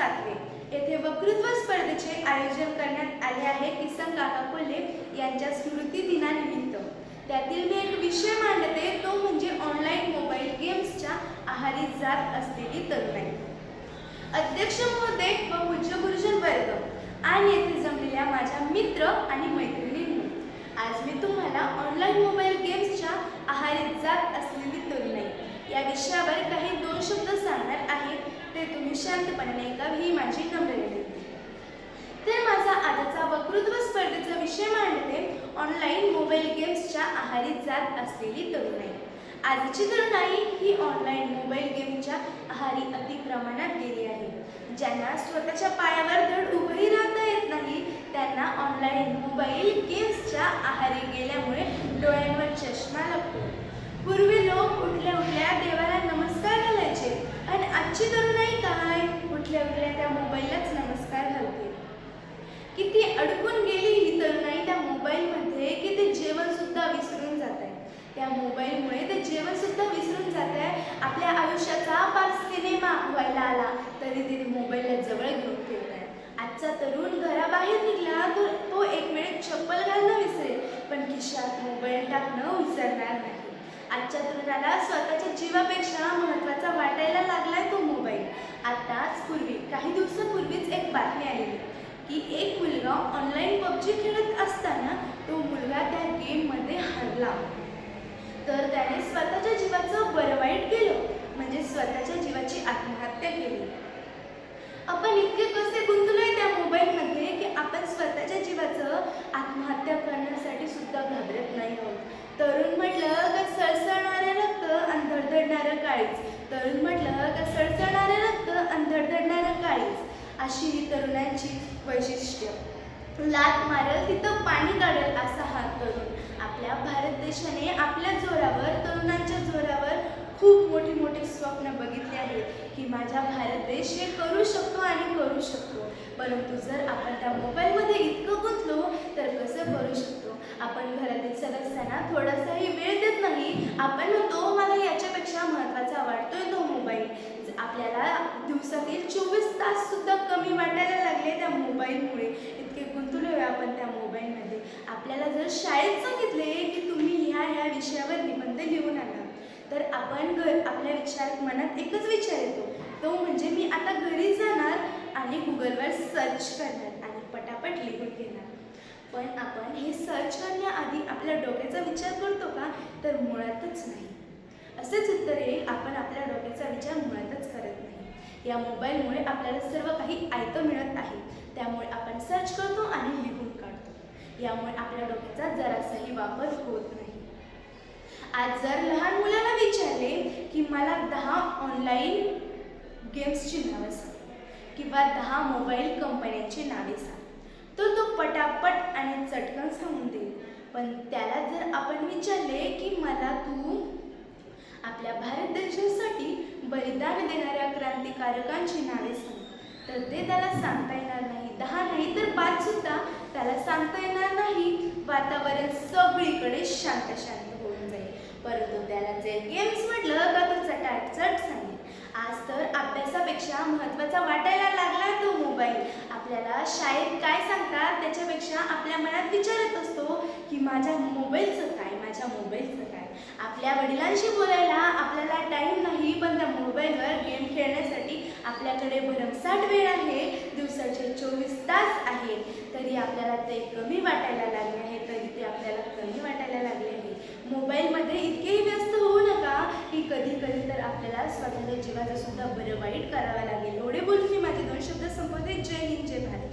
सातवे. येथे वक्तृत्व स्पर्धेचे आयोजन करण्यात आले आहे किसन काका कोल्हे यांच्या स्मृती दिनानिमित्त. त्यातील मी एक विषय मांडते तो म्हणजे ऑनलाईन मोबाईल गेम्सच्या आहारी जात असलेली तरुणाई. अध्यक्ष महोदय व पूज्य गुरुजन वर्ग. आणि येथे जमलेल्या माझ्या मित्र आणि मैत्रिणींनी. आज मी तुम्हाला ऑनलाईन मोबाईल गेम्सच्या आहारी जात असलेली तरुणाई. या विषयावर काही दोन शब्द सांगणार आहे. ते तुम्ही शांतपणे ऐकावे ही माझी नम्र विनंती तर माझा आजचा वक्तृत्व स्पर्धेचा विषय मांडते ऑनलाईन मोबाईल गेम्सच्या आहारी जात असलेली तरुणाई. आजची तरुणाई ही ऑनलाईन मोबाईल गेमच्या आहारी अति प्रमाणात गेली आहे. ज्यांना स्वतःच्या पायावर धड उभंही राहता येत नाही त्यांना ऑनलाईन मोबाईल गेम्सच्या आहारी गेल्यामुळे डोळ्यांवर चष्मा लागतो पूर्वी लोक उठल्या उठल्या देवाला नमस्कार घालायचे आणि आजची तरुणाई काय उठल्या उठल्या त्या मोबाईललाच नमस्कार घालते किती अडकून गेली ही तरुणाई त्या मोबाईलमध्ये की ते जेवण सुद्धा विसरून जात आहे त्या मोबाईलमुळे ते जेवण सुद्धा विसरून जात आहे आपल्या आयुष्याचा पार सिनेमा व्हायला आला तरी तिने मोबाईलला जवळ घेऊन फिरत आहे आजचा तरुण घराबाहेर निघाला तर तो एक वेळेत चप्पल घालणं विसरेल पण खिशात मोबाईल टाकणं विसरणार नाही. आजच्या तरुणाला स्वतःच्या जीवापेक्षा महत्त्वाचा वाटायला लागलाय तो मोबाईल. आताच पूर्वी काही दिवसापूर्वीच एक बातमी आलेली की एक मुलगा ऑनलाईन पबजी खेळत असतो तो मुलगा त्या गेममध्ये हरला तर त्याने स्वतःच्या जीवाचं बरं वाईट केलं म्हणजे स्वतःच्या जीवाची आत्महत्या केली. आपण इतके कसे गुंतलोय त्या मोबाईलमध्ये की आपण स्वतःच्या जीवाचं आत्महत्या करण्यासाठी सुद्धा घाबरत नाही आहोत. तरुण म्हटलं का सळसळणारे रक्त आणि धडधडणारं काळीच तरुण म्हटलं का सळसळणारे रक्त आणि धडधडणारं काळीच अशी ही तरुणांची वैशिष्ट्य. लात मारल तिथं पाणी काढेल असा हात करून आपल्या भारत देशाने आपल्या जोरावर तरुणांच्या जोरावर खूप मोठी मोठी स्वप्न बघितली आहेत की माझा भारत देश हे करू शकतो आणि करू शकतो. परंतु जर आपण त्या मोबाईलमध्ये इतकं गुंतलो तर कसं करू शकतो? आपण घरातील सदस्यांना थोडासाही वेळ देत नाही. आपण म्हणतो मला याच्यापेक्षा महत्त्वाचा वाटतोय तो मोबाईल. आपल्याला दिवसातील चोवीस तास सुद्धा कमी वाटायला लागले त्या मोबाईलमुळे. इतके गुंतलोय आपण त्या मोबाईलमध्ये. आपल्याला जर शाळेत सांगितले की तुम्ही ह्या ह्या विषयावर निबंध लिहून आला तर आपण घर आपल्या विचार मनात एकच विचार येतो. तो म्हणजे मी आता घरी जाणार आणि गुगलवर सर्च करणार आणि पटापट लिहून घेणार. पण आपण हे सर्च करण्याआधी आपल्या डोक्याचा विचार करतो का? तर मुळातच नाही. असेच उत्तर येईल आपण आपल्या डोक्याचा विचार मुळातच करत नाही. या मोबाईलमुळे आपल्याला सर्व काही ऐकं मिळत आहे. त्यामुळे आपण सर्च करतो आणि लिहून काढतो. यामुळे आपल्या डोक्याचा जरासाही वापर होत नाही. आज जर लहान मुलाला विचारले की मला दहा ऑनलाईन गेम्सची नावे सांग किंवा दहा मोबाईल कंपन्यांची नावे सांग तर तो पटापट आणि चटकन सांगून देईल. पण त्याला जर आपण विचारले की मला तू आपल्या भारत देशासाठी बलिदान देणाऱ्या क्रांतिकारकांची नावे सांग. तर ते त्याला सांगता येणार नाही. दहा नाही तर पाच सुद्धा त्याला सांगता येणार नाही. वातावरण सगळीकडे शांत शांत होऊन जाईल. परंतु त्याला जे गेम्स म्हटलं का तो चटाचट सांगेल. आज तर अभ्यासापेक्षा महत्त्वाचा वाटायला लागला तो मोबाईल आपल्याला शाळेत काय सांगतात त्याच्यापेक्षा आपल्या मनात विचारत असतो की माझ्या मोबाईलचं काय माझ्या मोबाईलचं काय? आपल्या वडिलांशी बोलायला आपल्याला टाईम नाही पण त्या मोबाईलवर गेम खेळण्यासाठी आपल्याकडे भरमसाठ वेळ आहे. दिवसाचे चोवीस तास आहेत तरी आपल्याला ते कमी वाटायला लागले आहे. तरी ते आपल्याला कमी वाटायला लागले आहे. मोबाईलमध्ये इतकेही व्यस्त होऊ नका की कधी कधी तर आपल्याला स्वतःच्या जीवाचं सुद्धा बरं वाईट करावं लागेल. एवढे बोलून मी माझे दोन शब्द संपवते. जय हिंद जय भारत.